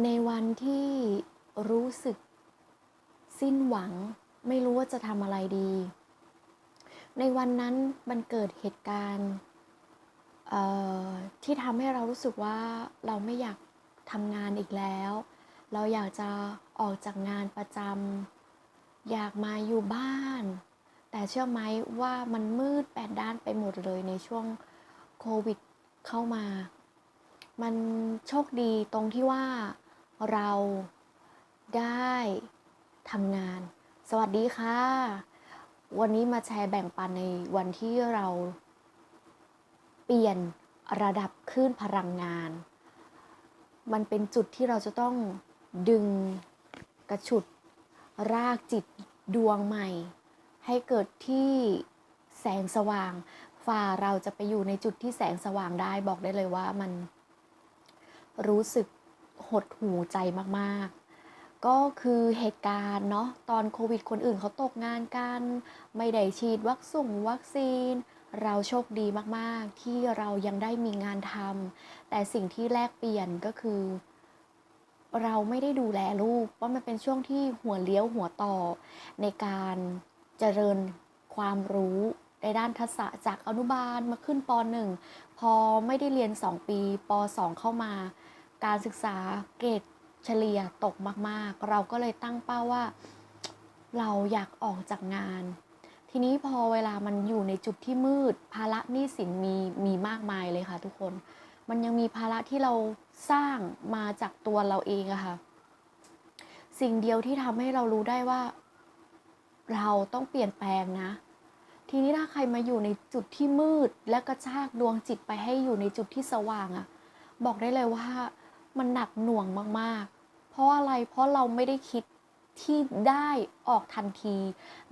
ในวันที่รู้สึกสิ้นหวัง ไม่รู้ว่าจะทำอะไรดี ในวันนั้นมันเกิดเหตุการณ์ที่ทำให้เรารู้สึกว่าเราไม่อยากทำงานอีกแล้ว เราอยากจะออกจากงานประจำอยากมาอยู่บ้าน แต่เชื่อไหมว่ามันมืดแปดด้านไปหมดเลยในช่วงโควิดเข้ามา มันโชคดีตรงที่ว่าเราได้ทำงาน สวัสดีค่ะ วันนี้มาแชร์แบ่งปันในวันที่เราเปลี่ยนระดับคลื่นพลังงาน มันเป็นจุดที่เราจะต้องดึงกระฉุด รากจิตดวงใหม่ ให้เกิดที่แสงสว่าง ฝ่าเราจะไปอยู่ในจุดที่แสงสว่างได้บอกได้เลยว่ามัน รู้สึกหดหูใจมากๆ ก็คือเหตุการณ์เนาะตอนโควิดคนอื่นเขาตกงานกัน ไม่ได้ฉีดวัคซีนวัคซีน เราโชคดีมากๆ ที่เรายังได้มีงานทำแต่สิ่งที่แลกเปลี่ยนก็คือ เราไม่ได้ดูแลลูกว่ามันเป็นช่วงที่หัวเลี้ยวหัวต่อ ในการเจริญความรู้ ในด้านทักษะจากอนุบาลมาขึ้นป .1 พอไม่ได้เรียน 2 ปีป .2 เข้ามา การศึกษาเกรดเฉลี่ยตกมาก ๆ เราก็เลยตั้งเป้าว่า เราอยากออกจากงาน ทีนี้พอเวลามันอยู่ในจุดที่มืด ภาระหนี้สินมีมีมากมายเลยค่ะทุกคน มันยังมีภาระที่เราสร้างมาจากตัวเราเองอะค่ะ สิ่งเดียวที่ทำให้เรารู้ได้ว่า เราต้องเปลี่ยนแปลงนะ ทีนี้ถ้าใครมาอยู่ในจุดที่มืด และกระชากดวงจิตไปให้อยู่ในจุดที่สว่างอะบอกได้เลยว่ามันหนักหน่วงมากๆ เพราะอะไรเพราะเราไม่ได้คิดที่ได้ออกทันที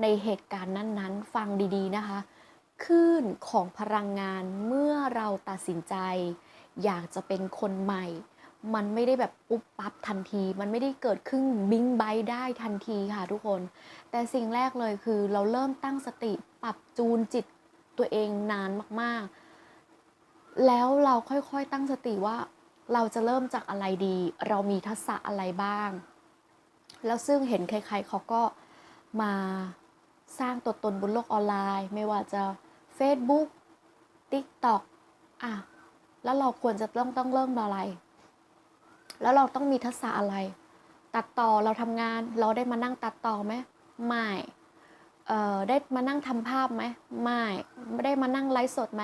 ในเหตุการณ์นั้นๆ ฟังดีๆนะคะคลื่นของพลังงานเมื่อเราตัดสินใจ อยากจะเป็นคนใหม่ มันไม่ได้แบบปุ๊บปั๊บทันที มันไม่ได้เกิดขึ้นบิงไบได้ทันทีค่ะทุกคน แต่สิ่งแรกเลยคือเราเริ่มตั้งสติปรับจูนจิตตัวเองนานมากๆ แล้วเราค่อยๆตั้งสติว่าเราจะเริ่มจากอะไรดี เรามีทักษะอะไรบ้าง แล้วซึ่งเห็นใครๆเขาก็มาสร้างตัวตนบนโลกออนไลน์ ไม่ว่าจะ Facebook TikTok อะแล้วเราควรจะต้องต้องเริ่มอะไร แล้วเราต้องมีทักษะอะไร ตัดต่อเราทำงาน เราได้มานั่งตัดต่อไหมไม่เอ่อได้มานั่งทำภาพไหมไม่ได้มานั่งไลฟ์สดไหม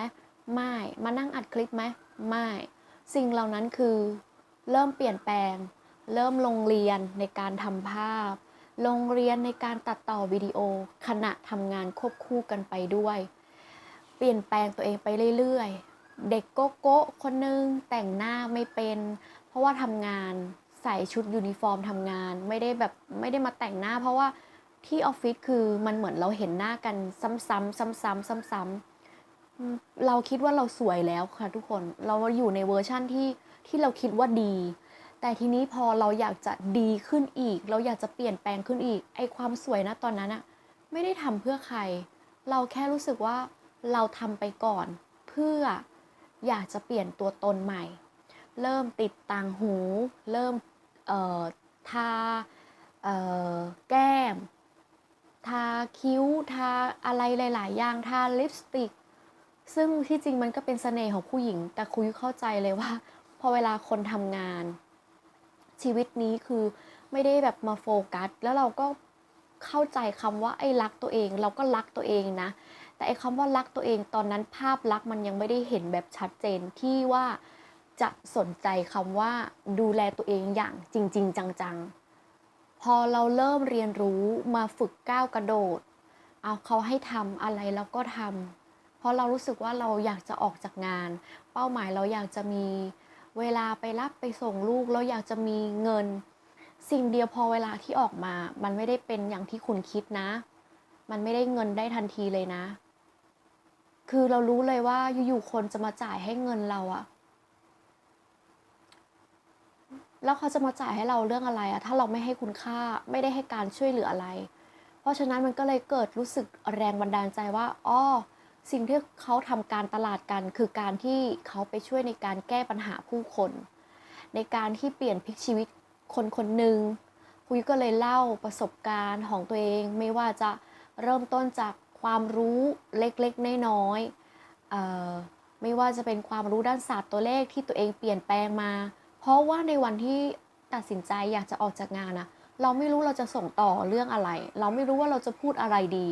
ไม่มานั่งอัดคลิปไหมไม่สิ่งเหล่านั้นคือเริ่มเปลี่ยนแปลง เริ่มลงเรียนในการทำภาพลงเรียนในการตัดต่อวิดีโอ ขณะทำงานควบคู่กันไปด้วย เปลี่ยนแปลงตัวเองไปเรื่อยๆ เด็กโกโก้คนนึงแต่งหน้าไม่เป็น ราะว่าทำงานใส่ชุดยูนิฟอร์มทำงาน ไม่ได้แบบไม่ได้มาแต่งหน้า เพราะว่าที่ออฟฟิศคือมันเหมือนเราเห็นหน้ากันซ้ำๆซ้ำๆซ้ำๆเราคิดว่าเราสวยแล้วค่ะทุกคนเราอยู่ในเวอร์ชั่นที่ที่เราคิดว่าดี แต่ทีนี้พอเราอยากจะดีขึ้นอีก เราอยากจะเปลี่ยนแปลงขึ้นอีก ไอความสวยนะตอนนั้นอะไม่ได้ทำเพื่อใคร เราแค่รู้สึกว่าเราทำไปก่อน เพื่ออยากจะเปลี่ยนตัวตนใหม่ เริ่มติดต่างหู เริ่มทาแก้ม ทาคิ้ว ทาอะไรหลาย ๆ อย่าง ทาลิปสติก ซึ่งที่จริงมันก็เป็นเสน่ห์ของผู้หญิง แต่คุยเข้าใจเลยว่า พอเวลาคนทำงาน ชีวิตนี้คือไม่ได้แบบมาโฟกัส แล้วเราก็เข้าใจคำว่าไอ้รักตัวเอง เราก็รักตัวเองนะ แต่ไอ้คำว่ารักตัวเองตอนนั้นภาพลักษณ์มันยังไม่ได้เห็นแบบชัดเจนที่ว่า จะสนใจคำว่าดูแลตัวเองอย่างจริง ๆ จังๆ พอเราเริ่มเรียนรู้มาฝึกก้าวกระโดด เอาเขาให้ทำอะไรแล้วก็ทำเพราะเรารู้สึกว่าเราอยากจะออกจากงาน เป้าหมายเราอยากจะมีเวลาไปรับไปส่งลูก เราอยากจะมีเงิน สิ่งเดียวพอเวลาที่ออกมา มันไม่ได้เป็นอย่างที่คุณคิดนะ มันไม่ได้เงินได้ทันทีเลยนะ คือเรารู้เลยว่าอยู่ๆคนจะมาจ่ายให้เงินเราอะ แล้วเขาจะมาจ่ายให้เราเรื่องอะไรอะถ้าเราไม่ให้คุณค่าไม่ได้ให้การช่วยเหลืออะไร เพราะฉะนั้นมันก็เลยเกิดรู้สึกแรงบันดาลใจว่าอ้อสิ่งที่เขาทำการตลาดกัน คือการที่เขาไปช่วยในการแก้ปัญหาผู้คน ในการที่เปลี่ยนพลิกชีวิตคนคนหนึ่งคุยก็เลยเล่าประสบการณ์ของตัวเอง ไม่ว่าจะเริ่มต้นจากความรู้เล็กๆน้อยๆไม่ว่าจะเป็นความรู้ด้านศาสตร์ตัวเลขที่ตัวเองเปลี่ยนแปลงมา เพราะว่าในวันที่ตัดสินใจอยากจะออกจากงานนะเราไม่รู้เราจะส่งต่อเรื่องอะไร เราไม่รู้ว่าเราจะพูดอะไรดี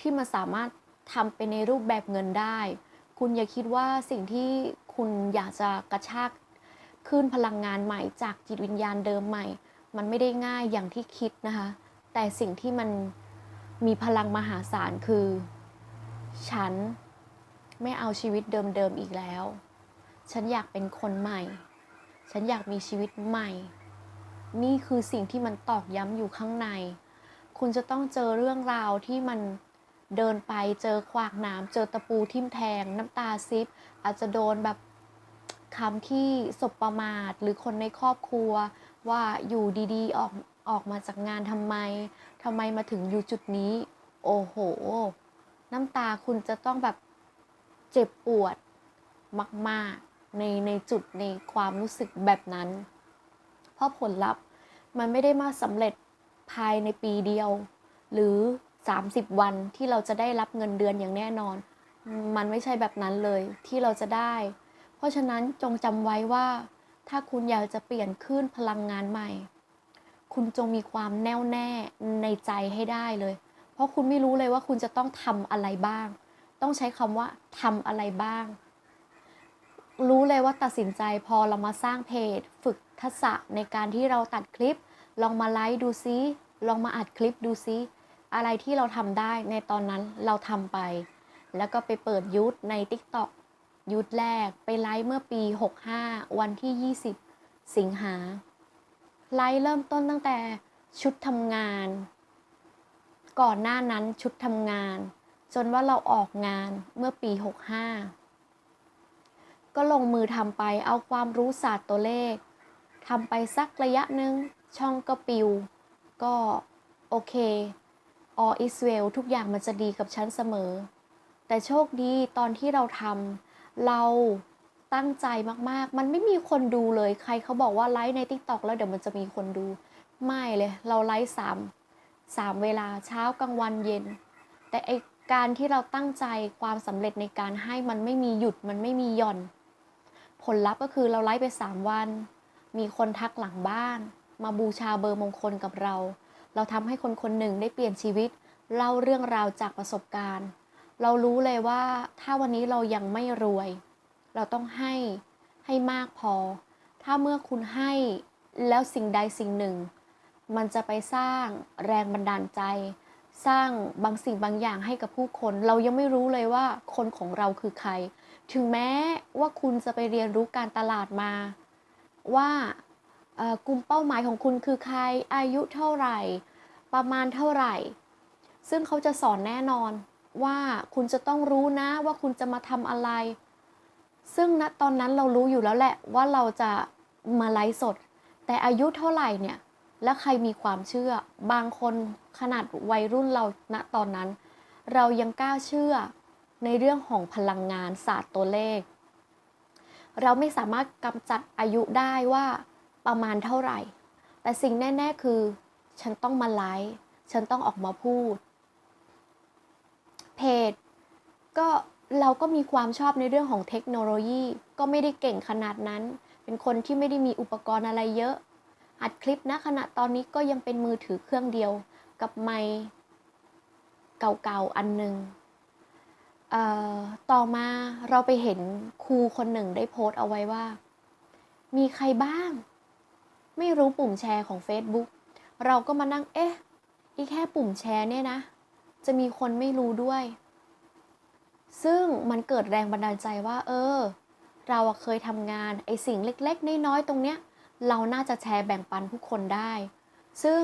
ที่มันสามารถทำเป็นในรูปแบบเงินได้ คุณอย่าคิดว่าสิ่งที่คุณอยากจะกระชากขึ้นพลังงานใหม่จากจิตวิญญาณเดิมใหม่ มันไม่ได้ง่ายอย่างที่คิดนะคะ แต่สิ่งที่มันมีพลังมหาศาลคือ ฉันไม่เอาชีวิตเดิมๆอีกแล้ว ฉันอยากเป็นคนใหม่ ฉันอยากมีชีวิตใหม่ นี่คือสิ่งที่มันตอกย้ำอยู่ข้างใน คุณจะต้องเจอเรื่องราวที่มันเดินไปเจอขวากหน้ำเจอตะปูทิ่มแทง น้ำตาซิบ อาจจะโดนแบบคำที่สบประมาทหรือคนในครอบครัว ว่าอยู่ดีๆ ออกออกมาจากงานทำไมทำไมมาถึงอยู่จุดนี้ โอ้โห น้ำตาคุณจะต้องแบบเจ็บปวดมาก ๆ ในในจุดในความรู้สึกแบบนั้น เพราะผลลัพธ์มันไม่ได้มาสำเร็จภายในปีเดียว หรือ 30 วันที่เราจะได้รับเงินเดือนอย่างแน่นอน มันไม่ใช่แบบนั้นเลยที่เราจะได้ เพราะฉะนั้นจงจำไว้ว่า ถ้าคุณอยากจะเปลี่ยนคลื่นพลังงานใหม่ คุณจงมีความแน่วแน่ในใจให้ได้เลย เพราะคุณไม่รู้เลยว่าคุณจะต้องทำอะไรบ้าง ต้องใช้คำว่าทำอะไรบ้าง รู้เลยว่าตัดสินใจพอเรามาสร้างเพจ ฝึกทักษะในการที่เราตัดคลิป ลองมาไลฟ์ดูซิลองมาอัดคลิปดูซิอะไรที่เราทำได้ในตอนนั้นเราทำไป แล้วก็ไปเปิดยูทธใน TikTok ยูทธแรกไปไลฟ์เมื่อปี 65 วันที่ 20 สิงหาไลฟ์เริ่มต้นตั้งแต่ชุดทำงาน ก่อนหน้านั้นชุดทำงาน จนว่าเราออกงานเมื่อปี 65 ก็ลงมือทำไปเอาความรู้ศาสตร์ตัวเลขทำไปสักระยะหนึ่งช่องก็ปิว ก็โอเค all is well ทุกอย่างมันจะดีกับฉันเสมอ แต่โชคดีตอนที่เราทำเราตั้งใจมากๆ มันไม่มีคนดูเลย ใครเขาบอกว่าไลฟ์ใน TikTok แล้วเดี๋ยวมันจะมีคนดู ไม่เลย เราไลฟ์สามสามเวลาเช้ากลางวันเย็น แต่ไอการที่เราตั้งใจความสำเร็จในการให้มันไม่มีหยุดมันไม่มีหย่อน ผลลัพธ์ก็คือเราไลฟ์ไป 3 วัน มีคนทักหลังบ้าน มาบูชาเบอร์มงคลกับเรา เราทำให้คนคนหนึ่งได้เปลี่ยนชีวิต เล่าเรื่องราวจากประสบการณ์ เรารู้เลยว่าถ้าวันนี้เรายังไม่รวย เราต้องให้ให้มากพอ ถ้าเมื่อคุณให้แล้วสิ่งใดสิ่งหนึ่ง มันจะไปสร้างแรงบันดาลใจ สร้างบางสิ่งบางอย่างให้กับผู้คน เรายังไม่รู้เลยว่าคนของเราคือใคร ถึงแม้ว่าคุณจะไปเรียนรู้การตลาดมา ว่ากลุ่มเป้าหมายของคุณคือใครอายุเท่าไหร่ ประมาณเท่าไหร่ ซึ่งเขาจะสอนแน่นอนว่าคุณจะต้องรู้นะว่าคุณจะมาทำอะไร ซึ่งณตอนนั้นเรารู้อยู่แล้วแหละว่าเราจะมาไลฟ์สด แต่อายุเท่าไหร่เนี่ย และใครมีความเชื่อ บางคนขนาดวัยรุ่นเราณตอนนั้น เรายังกล้าเชื่อในเรื่องของพลังงานศาสตร์ตัวเลข เราไม่สามารถกำจัดอายุได้ว่าประมาณเท่าไหร่ แต่สิ่งแน่ ๆ คือ ฉันต้องมาไลฟ์ฉันต้องออกมาพูด เพจ ก็เราก็มีความชอบในเรื่องของเทคโนโลยี ก็ไม่ได้เก่งขนาดนั้น เป็นคนที่ไม่ได้มีอุปกรณ์อะไรเยอะ อัดคลิปนะขณะตอนนี้ก็ยังเป็นมือถือเครื่องเดียวกับไมค์เก่าๆอันหนึ่งเอ่อต่อมาเราไปเห็นครูคนหนึ่งได้โพสต์เอาไว้ว่า มีใครบ้าง ไม่รู้ปุ่มแชร์ของ Facebook เราก็มานั่งเอ๊ะอีแค่ปุ่มแชร์เนี่ยนะ จะมีคนไม่รู้ด้วย ซึ่งมันเกิดแรงบันดาลใจว่า เออ เราเคยทำงานไอสิ่งเล็กๆ น้อยๆตรงเนี้ย เราน่าจะแชร์แบ่งปันผู้คนได้ ซึ่ง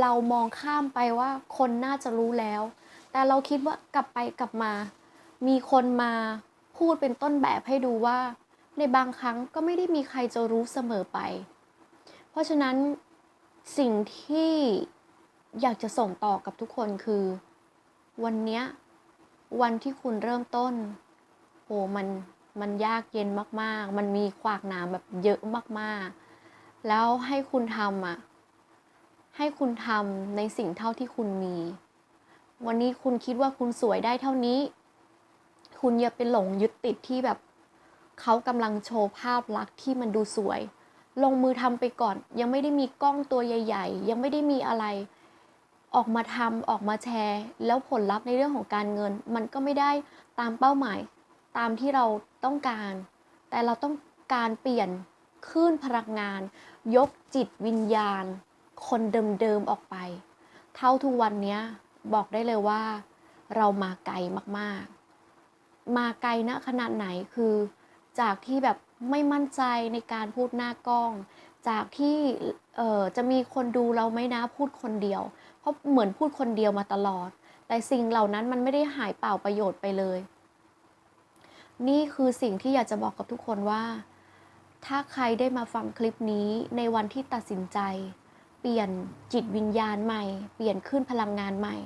เรามองข้ามไปว่าคนน่าจะรู้แล้ว แต่เราคิดว่ากลับไปกลับมา มีคนมาพูดเป็นต้นแบบให้ดูว่า ในบางครั้งก็ไม่ได้มีใครจะรู้เสมอไป เพราะฉะนั้นสิ่งที่อยากจะส่งต่อกับทุกคนคือ วันเนี้ยวันที่คุณเริ่มต้นโหมันมันยากเย็นมาก ๆ มันมีขวากหนามแบบเยอะมาก ๆ แล้วให้คุณทำอะ ให้คุณทำในสิ่งเท่าที่คุณมี วันนี้คุณคิดว่าคุณสวยได้เท่านี้ คุณอย่าไปหลงยึดติดที่แบบเขากำลังโชว์ภาพลักษณ์ที่มันดูสวย ลงมือทำไปก่อน ยังไม่ได้มีกล้องตัวใหญ่ ๆ ยังไม่ได้มีอะไร ออกมาทำออกมาแชร์ แล้วผลลัพธ์ในเรื่องของการเงิน มันก็ไม่ได้ตามเป้าหมาย ตามที่เราต้องการ แต่เราต้องการเปลี่ยนคลื่นพลังงาน ยกจิตวิญญาณ คนเดิมๆออกไป เท่าทุกวันนี้บอกได้เลยว่า เรามาไกลมากๆ มาไกลนะขนาดไหนคือจากที่แบบไม่มั่นใจในการพูดหน้ากล้อง จากที่จะมีคนดูเราไหมนะพูดคนเดียว เพราะเหมือนพูดคนเดียวมาตลอด แต่สิ่งเหล่านั้นมันไม่ได้หายเปล่าประโยชน์ไปเลย นี่คือสิ่งที่อยากจะบอกกับทุกคนว่า ถ้าใครได้มาฟังคลิปนี้ในวันที่ตัดสินใจ เปลี่ยนจิตวิญญาณใหม่ เปลี่ยนขึ้นพลังงานใหม่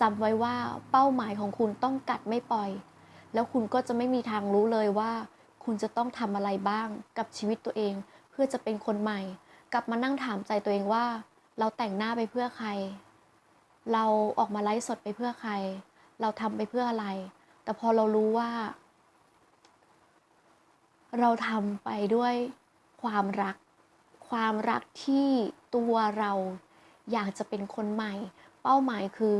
จำไว้ว่าเป้าหมายของคุณต้องกัดไม่ปล่อย แล้วคุณก็จะไม่มีทางรู้เลยว่า คุณจะต้องทำอะไรบ้างกับชีวิตตัวเอง เพื่อจะเป็นคนใหม่ กลับมานั่งถามใจตัวเองว่า เราแต่งหน้าไปเพื่อใคร เราออกมาไลฟ์สดไปเพื่อใคร เราทำไปเพื่ออะไร แต่พอเรารู้ว่า เราทำไปด้วยความรัก ความรักที่ตัวเราอยากจะเป็นคนใหม่ เป้าหมายคือ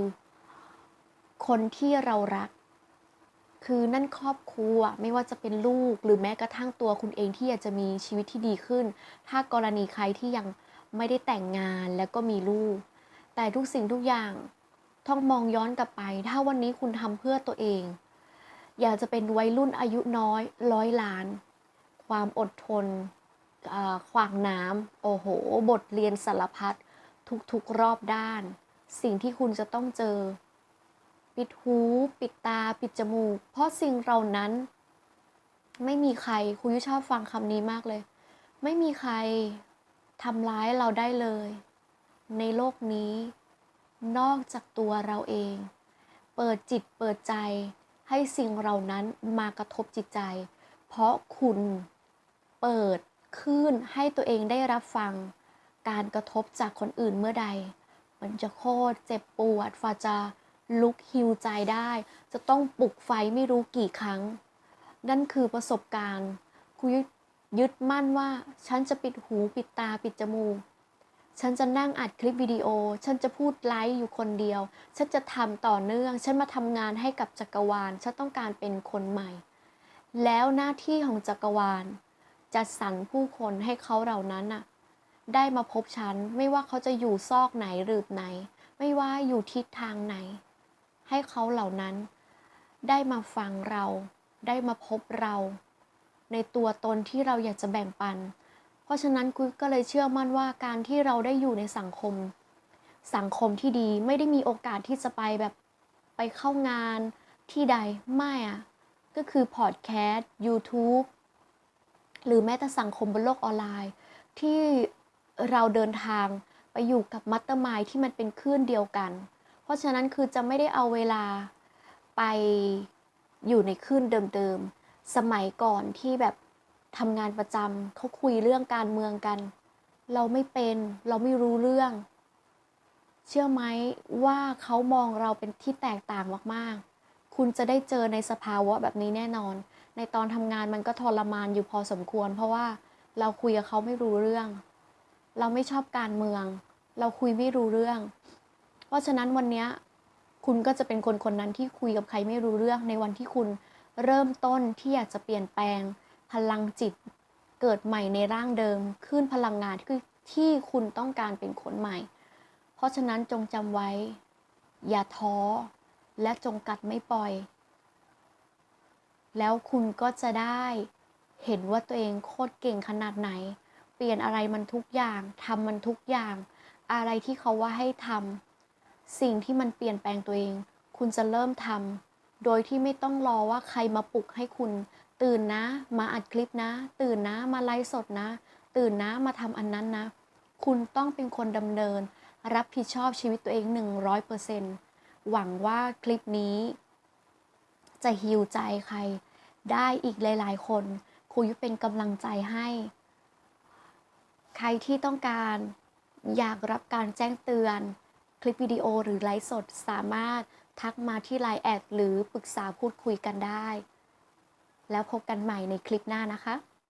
คนที่เรารัก คือนั่นครอบครัวไม่ว่าจะเป็นลูกหรือแม้กระทั่งตัวคุณเองที่อยากจะมีชีวิตที่ดีขึ้น ถ้ากรณีใครที่ยังไม่ได้แต่งงานแล้วก็มีลูก แต่ทุกสิ่งทุกอย่างต้องมองย้อนกลับไป ถ้าวันนี้คุณทำเพื่อตัวเอง อยากจะเป็นวัยรุ่นอายุน้อยร้อยล้าน ความอดทนขวางน้ำโอ้โห บทเรียนสารพัดทุกๆรอบด้าน สิ่งที่คุณจะต้องเจอ ปิดหู ปิดตา ปิดจมูก เพราะสิ่งเหล่านั้น ไม่มีใครคุณยุชอบฟังคำนี้มากเลย ไม่มีใครทำร้ายเราได้เลย ในโลกนี้ นอกจากตัวเราเอง เปิดจิตเปิดใจให้สิ่งเหล่านั้นมากระทบจิตใจ เพราะคุณ เปิดคลื่นให้ตัวเองได้รับฟัง การกระทบจากคนอื่นเมื่อใด มันจะโคตรเจ็บปวดฝ่าจะลุกฮิวใจได้ จะต้องปลุกไฟไม่รู้กี่ครั้ง นั่นคือประสบการณ์คุยยึดมั่นว่าฉันจะปิดหูปิดตาปิดจมูก ฉันจะนั่งอัดคลิปวิดีโอ ฉันจะพูดไลฟ์อยู่คนเดียว ฉันจะทำต่อเนื่อง ฉันมาทำงานให้กับจักรวาล ฉันต้องการเป็นคนใหม่ แล้วหน้าที่ของจักรวาล จัดสรรผู้คนให้เขาเหล่านั้นน่ะ ได้มาพบฉันไม่ว่าเขาจะอยู่ซอกไหนหรือไหน ไม่ว่าอยู่ทิศทางไหน ให้เขาเหล่านั้น ได้มาฟังเรา ได้มาพบเรา ในตัวตนที่เราอยากจะแบ่งปัน เพราะฉะนั้นกุ๊กก็เลยเชื่อมั่นว่าการที่เราได้อยู่ในสังคม สังคมที่ดีไม่ได้มีโอกาสที่จะไปแบบไปเข้างานที่ใดไม่อะก็คือพอดแคสต์ YouTube หรือแม้แต่สังคมบนโลกออนไลน์ ที่เราเดินทางไปอยู่กับมัตเตอร์มายที่มันเป็นคลื่นเดียวกัน เพราะฉะนั้นคือจะไม่ได้เอาเวลาไปอยู่ในคลื่นเดิมๆ สมัยก่อนที่แบบทำงานประจำเขาคุยเรื่องการเมืองกัน เราไม่เป็นเราไม่รู้เรื่อง เชื่อไหมว่าเขามองเราเป็นที่แตกต่างมากๆ คุณจะได้เจอในสภาวะแบบนี้แน่นอน ในตอนทำงานมันก็ทรมานอยู่พอสมควร เพราะว่าเราคุยกับเขาไม่รู้เรื่อง เราไม่ชอบการเมือง เราคุยไม่รู้เรื่อง เพราะฉะนั้นวันนี้คุณก็จะเป็นคนคนนั้นที่คุยกับใครไม่รู้เรื่อง ในวันที่คุณเริ่มต้นที่อยากจะเปลี่ยนแปลง พลังจิตเกิดใหม่ในร่างเดิมขึ้นพลังงานที่ที่คุณต้องการเป็นคนใหม่ เพราะฉะนั้นจงจำไว้ อย่าท้อ และจงกัดไม่ปล่อย แล้วคุณก็จะได้เห็นว่าตัวเองโคตรเก่งขนาดไหน เปลี่ยนอะไรมันทุกอย่างทำมันทุกอย่าง อะไรที่เขาว่าให้ทำสิ่งที่มันเปลี่ยนแปลงตัวเอง คุณจะเริ่มทำโดยที่ไม่ต้องรอว่าใครมาปลุกให้คุณ ตื่นนะ มาอัดคลิปนะ ตื่นนะ มาไลฟ์สดนะ ตื่นนะมาทำอันนั้นนะ คุณต้องเป็นคนดำเนิน รับผิดชอบชีวิตตัวเอง 100%หวังว่าคลิปนี้ จะฮิวใจใคร ได้อีกหลาย ๆ คนครูยุเป็นกำลังใจให้ ใครที่ต้องการอยากรับการแจ้งเตือน คลิปวิดีโอหรือไลฟ์สดสามารถทักมาที่ไลน์แอดหรือปรึกษาพูดคุยกันได้ แล้วพบกันใหม่ในคลิปหน้านะคะ